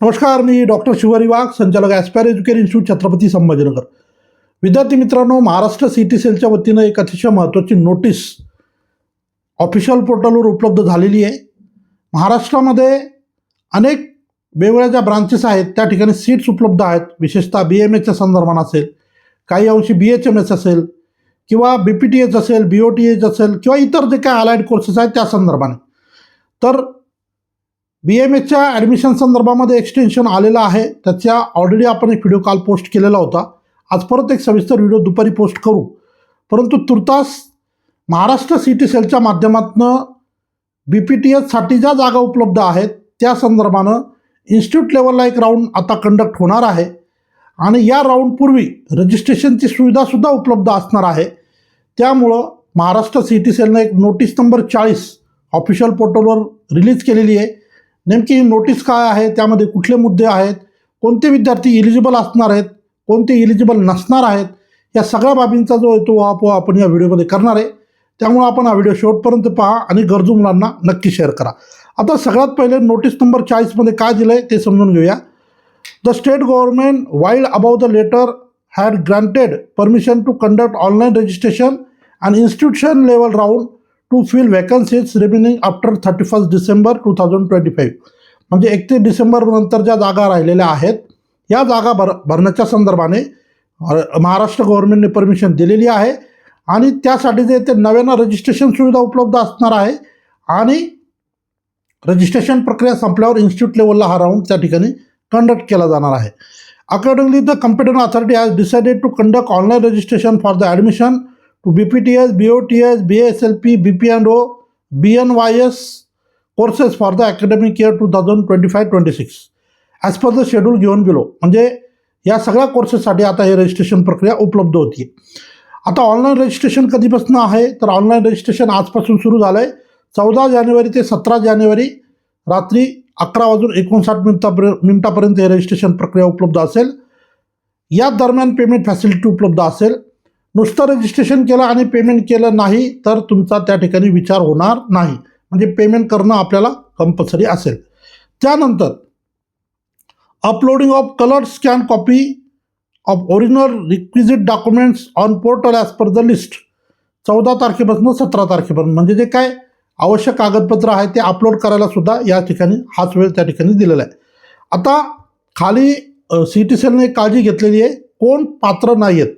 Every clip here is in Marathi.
नमस्कार मी डॉक्टर शिवारी वाघ संचालक aspire education institute Chhatrapati Sambhajinagar. विद्यार्थी मित्रांनो महाराष्ट्र सी टी सेलच्या वतीनं एक अतिशय महत्त्वाची नोटीस ऑफिशियल पोर्टलवर उपलब्ध झालेली आहे. महाराष्ट्रामध्ये अनेक वेगवेगळ्या ज्या ब्रांचेस आहेत त्या ठिकाणी सीट्स उपलब्ध आहेत. विशेषतः बी एम एच्या संदर्भात असेल काही अंशी बी एच एम एस असेल किंवा बी पी टी एच असेल बी ओ टी एच असेल किंवा इतर जे काही अलाइड कोर्सेस आहेत त्या संदर्भाने. तर बी एम एच्या ॲडमिशन संदर्भामध्ये एक्सटेन्शन आलेलं आहे. त्याच्या ऑलरेडी आपण एक व्हिडिओ काल पोस्ट केलेला होता. आज परत एक सविस्तर व्हिडिओ दुपारी पोस्ट करू. परंतु तुर्तास महाराष्ट्र सी टी सेलच्या माध्यमातून बी पी टी एचसाठी ज्या जागा उपलब्ध आहेत त्या संदर्भानं इन्स्टिट्यूट लेवलला एक राऊंड आता कंडक्ट होणार आहे. आणि या राऊंडपूर्वी रजिस्ट्रेशनची सुविधासुद्धा उपलब्ध असणार आहे. त्यामुळं महाराष्ट्र सी टी सेलनं एक नोटीस नंबर चाळीस ऑफिशियल पोर्टलवर रिलीज केलेली आहे. नेमकी नोटीस काय आहे? त्यामध्ये कुठले मुद्दे आहेत? कोणते विद्यार्थी इलिजिबल असणार आहेत? कोणते इलिजिबल नसणार आहेत? या सगळ्या बाबींचा जो आहे तो वापर आपण या व्हिडिओमध्ये करणार आहे. त्यामुळे आपण हा व्हिडिओ शेवटपर्यंत पहा आणि गरजू मुलांना नक्की शेअर करा. आता सगळ्यात पहिले नोटीस नंबर चाळीसमध्ये काय दिलं आहे ते समजून घेऊया. The state government vide above the letter had granted permission to conduct online registration and institution level round to fill vacancies remaining after thirty first December two thousand twenty five म्हणजे एकतीस डिसेंबरनंतर ज्या जागा राहिलेल्या आहेत या जागा भर भरण्याच्या संदर्भाने महाराष्ट्र गव्हर्नमेंटने परमिशन दिलेली आहे आणि त्यासाठी जे ते नव्यानं रजिस्ट्रेशन सुविधा उपलब्ध असणार आहे आणि रजिस्ट्रेशन प्रक्रिया संपल्यावर इन्स्टिट्यूट लेवलला हा राऊंड त्या ठिकाणी कंडक्ट केला जाणार आहे. Accordingly the competent authority has decided to conduct online registration for the admission B P T S B O T S B S L P B P and O B N Y S courses for the academic year two thousand twenty five twenty six as per the schedule घेऊन गेलो म्हणजे या सगळ्या कोर्सेससाठी आता हे रजिस्ट्रेशन प्रक्रिया उपलब्ध होती. आता ऑनलाईन रजिस्ट्रेशन कधीपासून आहे? तर ऑनलाईन रजिस्ट्रेशन आजपासून सुरू झालं आहे चौदा जानेवारी ते सतरा जानेवारी रात्री अकरा वाजून एकोणसाठ मिनिटापर्यंत मिनिटापर्यंत हे रजिस्ट्रेशन प्रक्रिया उपलब्ध असेल. या दरम्यान पेमेंट फॅसिलिटी उपलब्ध असेल. नुसतं रजिस्ट्रेशन केलं आणि पेमेंट केलं नाही तर तुमचा त्या ठिकाणी विचार होणार नाही. म्हणजे पेमेंट करणं आपल्याला कंपल्सरी असेल. त्यानंतर uploading of colour scan copy of original requisite documents on portal as per the list चौदा तारखेपासून सतरा तारखेपर्यंत. म्हणजे जे काय आवश्यक कागदपत्र आहे ते अपलोड करायला सुद्धा या ठिकाणी हाच वेळ त्या ठिकाणी दिलेला आहे. आता खाली सी टी सेलने काळजी घेतलेली आहे. कोण पात्र नाही आहेत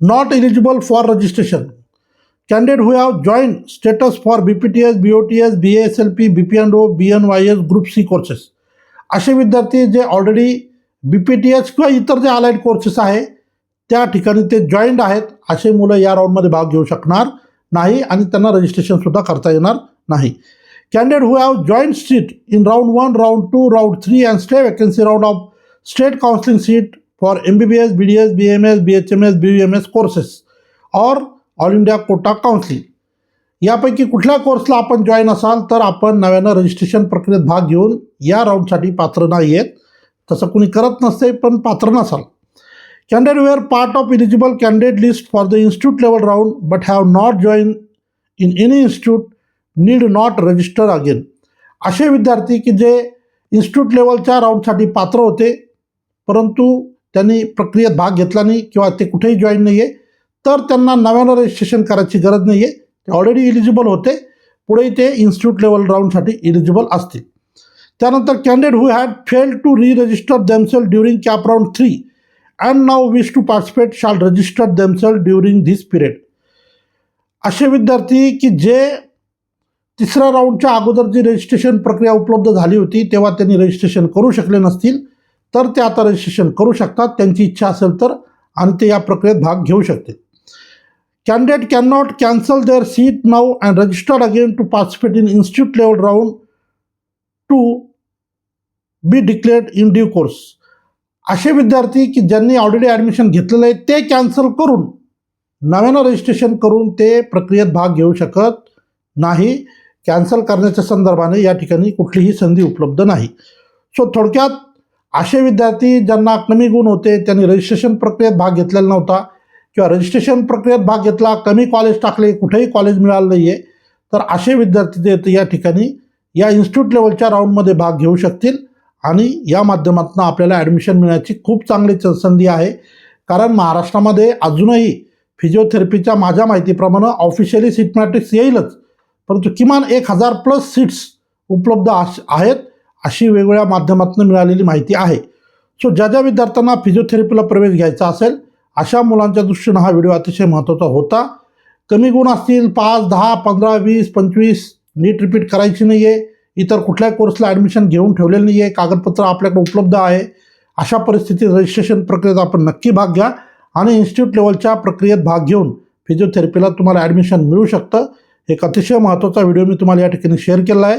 not eligible for registration Candidate who have joined status for B P T S B O T S B S L P B P N B N Y S group C courses असे विद्यार्थी जे already B P T H किंवा इतर जे अलाइड कोर्सेस आहे त्या ठिकाणी ते जॉईंट आहेत असे मुलं या राऊंडमध्ये भाग घेऊ शकणार नाही आणि त्यांना रजिस्ट्रेशनसुद्धा करता येणार नाही. Candidate who have joined seat in round one round two round three and stay vacancy round of state counselling seat for M B B S B D S B M S B H M S B M S courses or all India quota counselling यापैकी कुठल्या कोर्सला आपण जॉईन असाल तर आपण नव्यानं रजिस्ट्रेशन प्रक्रियेत भाग घेऊन या राऊंडसाठी पात्र नाही आहेत. तसं कुणी करत नसते पण पात्र नसाल. Candidate were part of eligible candidate list for the institute level round but have not join in any institute need not register again असे विद्यार्थी की जे इन्स्टिट्यूट लेवलच्या राऊंडसाठी पात्र होते परंतु त्यांनी प्रक्रियेत भाग घेतला नाही किंवा ते कुठेही जॉईन नाही आहे तर त्यांना नव्यानं रजिस्ट्रेशन करायची गरज नाही आहे ते ऑलरेडी इलिजिबल होते. पुढे ते इन्स्टिट्यूट लेवल राऊंडसाठी इलिजिबल असतील. त्यानंतर candidate who had fail to re register themselves during CAP round three and now wish to participate shall register themselves during this period असे विद्यार्थी की जे तिसऱ्या राऊंडच्या अगोदर जी रजिस्ट्रेशन प्रक्रिया उपलब्ध झाली होती तेव्हा त्यांनी रजिस्ट्रेशन करू शकले नसतील. तर ते आता रजिस्ट्रेशन करू शकतात. त्यांची इच्छा असेल तर आणि ते या प्रक्रियेत भाग घेऊ शकतील candidate can not cancel their seat now and registered again to participate in institute level round to be declared in due course असे विद्यार्थी की ज्यांनी ऑलरेडी ॲडमिशन घेतलेलं आहे ते कॅन्सल करून नव्यानं रजिस्ट्रेशन करून ते प्रक्रियेत भाग घेऊ शकत नाही. कॅन्सल करण्याच्या संदर्भाने या ठिकाणी कुठलीही संधी उपलब्ध नाही. सो थोडक्यात असे विद्यार्थी ज्यांना कमी गुण होते त्यांनी रजिस्ट्रेशन प्रक्रियेत भाग घेतलेला नव्हता. किंवा रजिस्ट्रेशन प्रक्रियेत भाग घेतला कमी कॉलेज टाकले कुठेही कॉलेज मिळालं नाही आहे तर असे विद्यार्थी ते या ठिकाणी या इन्स्टिट्यूट लेवलच्या राऊंडमध्ये भाग घेऊ शकतील. आणि या माध्यमातून आपल्याला ॲडमिशन मिळण्याची खूप चांगली च- संधी आहे. कारण महाराष्ट्रामध्ये अजूनही फिजिओथेरपीच्या माझ्या माहितीप्रमाणे ऑफिशियली सीट मॅट्रिक्स येईलच. परंतु किमान एक हजार प्लस सीट्स उपलब्ध आश आहेत. अशी वेगवेगळ्या माध्यमातून मिळालेली माहिती आहे. सो ज्या ज्या विद्यार्थ्यांना फिजिओथेरपीला प्रवेश घ्यायचा असेल अशा मुलांच्या दृष्टीनं हा व्हिडिओ अतिशय महत्त्वाचा होता. कमी गुण असतील पाच दहा पंधरा वीस पंचवीस नीट रिपीट करायची नाही आहे इतर कुठल्याही कोर्सला ॲडमिशन घेऊन ठेवलेलं नाही आहे कागदपत्र आपल्याकडे उपलब्ध आहे. अशा परिस्थितीत रजिस्ट्रेशन प्रक्रियेत आपण नक्की भाग घ्या आणि इन्स्टिट्यूट लेवलच्या प्रक्रियेत भाग घेऊन फिजिओथेरपीला तुम्हाला ॲडमिशन मिळू शकतं. एक अतिशय महत्त्वाचा व्हिडिओ मी तुम्हाला या ठिकाणी शेअर केला आहे.